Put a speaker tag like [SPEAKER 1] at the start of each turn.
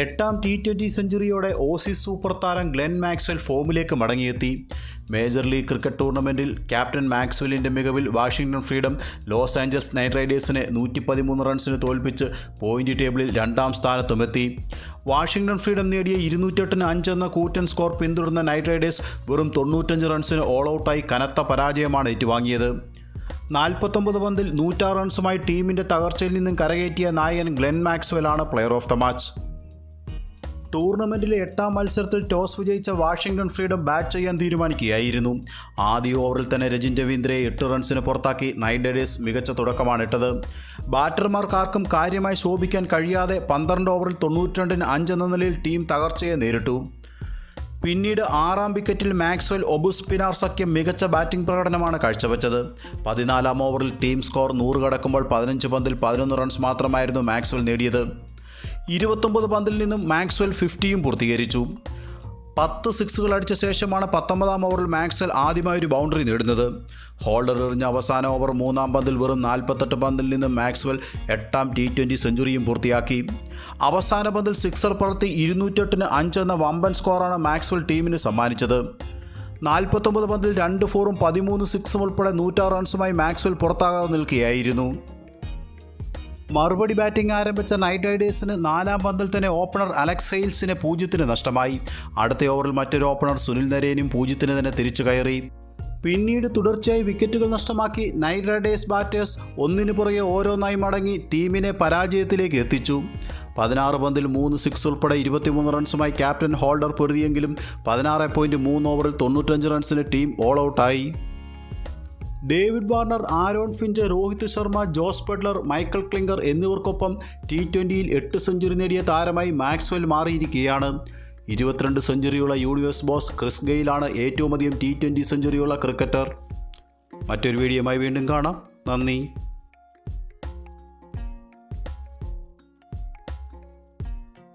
[SPEAKER 1] എട്ടാം T twenty സെഞ്ചുറിയോടെ Aussies super താരം ഗ്ലെൻ മാക്സ്വെൽ ഫോമിലേക്ക് മടങ്ങിയെത്തി. മേജർ ലീഗ് ക്രിക്കറ്റ് ടൂർണമെന്റിൽ ക്യാപ്റ്റൻ മാക്സ്വെല്ലിന്റെ മികവിൽ Washington Freedom Los Angeles Knight റൈഡേഴ്സിനെ നൂറ്റി പതിമൂന്ന് റൺസിന് തോൽപ്പിച്ച് പോയിന്റ് ടേബിളിൽ രണ്ടാം സ്ഥാനത്തുമെത്തി. വാഷിംഗ്ടൺ ഫ്രീഡം നേടിയ ഇരുന്നൂറ്റെട്ടിന് അഞ്ചെന്ന കൂറ്റൻ സ്കോർ പിന്തുടർന്ന നൈറ്റ് റൈഡേഴ്സ് വെറും തൊണ്ണൂറ്റഞ്ച് റൺസിന് ഓൾ ഔട്ടായി കനത്ത പരാജയമാണ് ഏറ്റുവാങ്ങിയത്. നാൽപ്പത്തൊമ്പത് പന്തിൽ നൂറ്റാറ് റൺസുമായി ടീമിന്റെ തകർച്ചയിൽ നിന്നും കരകയറ്റിയ നായകൻ ഗ്ലെൻ മാക്സ്വെലാണ് പ്ലെയർ ഓഫ് ദ മാച്ച് ടൂർണമെന്റിലെ എട്ടാം മത്സരത്തിൽ ടോസ് വിജയിച്ച വാഷിംഗ്ടൺ ഫ്രീഡം ബാറ്റ് ചെയ്യാൻ തീരുമാനിക്കുകയായിരുന്നു. ആദ്യ ഓവറിൽ തന്നെ രജിൻ രവീന്ദ്രയെ എട്ട് റൺസിന് പുറത്താക്കി നൈറ്റ് റൈഡേഴ്സ് മികച്ച തുടക്കമാണിട്ടത്. ബാറ്റർമാർക്കാർക്കും കാര്യമായി ശോഭിക്കാൻ കഴിയാതെ പന്ത്രണ്ട് ഓവറിൽ തൊണ്ണൂറ്റിരണ്ടിന് അഞ്ചെന്ന നിലയിൽ ടീം തകർച്ചയെ നേരിട്ടു. പിന്നീട് ആറാം വിക്കറ്റിൽ മാക്സ്വെൽ ഒബുസ് പിനാർ സഖ്യം മികച്ച ബാറ്റിംഗ് പ്രകടനമാണ് കാഴ്ചവെച്ചത്. പതിനാലാം ഓവറിൽ ടീം സ്കോർ നൂറ് കടക്കുമ്പോൾ പതിനഞ്ച് പന്തിൽ പതിനൊന്ന് റൺസ് മാത്രമായിരുന്നു മാക്സ്വെൽ നേടിയത്. ഇരുപത്തൊമ്പത് പന്തിൽ നിന്നും മാക്സ്വെൽ ഫിഫ്റ്റിയും പൂർത്തീകരിച്ചു. പത്ത് സിക്സുകൾ അടിച്ച ശേഷമാണ് പത്തൊമ്പതാം ഓവറിൽ മാക്സ്വെൽ ആദ്യമായി ഒരു ബൗണ്ടറി നേടുന്നത്. ഹോൾഡർ എറിഞ്ഞ അവസാന ഓവർ മൂന്നാം പന്തിൽ വെറും നാൽപ്പത്തെട്ട് പന്തിൽ നിന്ന് മാക്സ്വെൽ എട്ടാം ടി ട്വന്റി സെഞ്ചുറിയും പൂർത്തിയാക്കി. അവസാന പന്തിൽ സിക്സർ പറത്തി ഇരുന്നൂറ്റെട്ടിന് എന്ന വമ്പൻ സ്കോറാണ് മാക്സ്വെൽ ടീമിന് സമ്മാനിച്ചത്. നാൽപ്പത്തൊമ്പത് പന്തിൽ രണ്ട് ഫോറും പതിമൂന്ന് സിക്സും ഉൾപ്പെടെ നൂറ്റാറ് റൺസുമായി മാക്സ്വെൽ പുറത്താകാതെ നിൽക്കുകയായിരുന്നു. മറുപടി ബാറ്റിംഗ് ആരംഭിച്ച നൈറ്റ് റൈഡേഴ്സിന് നാലാം പന്തിൽ തന്നെ ഓപ്പണർ അലക്സ് ഹെയിൽസിനെ പൂജ്യത്തിന് നഷ്ടമായി. അടുത്ത ഓവറിൽ മറ്റൊരു ഓപ്പണർ സുനിൽ നരേനും പൂജ്യത്തിന് തന്നെ തിരിച്ചു കയറി. പിന്നീട് തുടർച്ചയായി വിക്കറ്റുകൾ നഷ്ടമാക്കി നൈറ്റ് റൈഡേഴ്സ് ബാറ്റേഴ്സ് ഒന്നിനു പുറകെ ഓരോന്നായി മടങ്ങി ടീമിനെ പരാജയത്തിലേക്ക് എത്തിച്ചു. പതിനാറ് പന്തിൽ മൂന്ന് സിക്സ് ഉൾപ്പെടെ ഇരുപത്തിമൂന്ന് റൺസുമായി ക്യാപ്റ്റൻ ഹോൾഡർ പൊരുതിയെങ്കിലും പതിനാറ് പോയിന്റ് മൂന്ന് ഓവറിൽ തൊണ്ണൂറ്റഞ്ച് റൺസിന് ടീം ഓൾ ഔട്ടായി. David Warner Aaron Finch Rohit Sharma Jos Buttler Michael Klinger എന്നിവർക്കൊപ്പം ടി ട്വന്റിയിൽ എട്ട് സെഞ്ചുറി നേടിയ താരമായി മാക്സ്വെൽ മാറിയിരിക്കുകയാണ്. ഇരുപത്തിരണ്ട് സെഞ്ചുറിയുള്ള യൂണിവേഴ്സ് ബോസ് ക്രിസ് ഗെയിലാണ് ഏറ്റവുമധികം ടി ട്വന്റി സെഞ്ചുറിയുള്ള ക്രിക്കറ്റർ. മറ്റൊരു വീഡിയോയുമായി വീണ്ടും കാണാം. നന്ദി.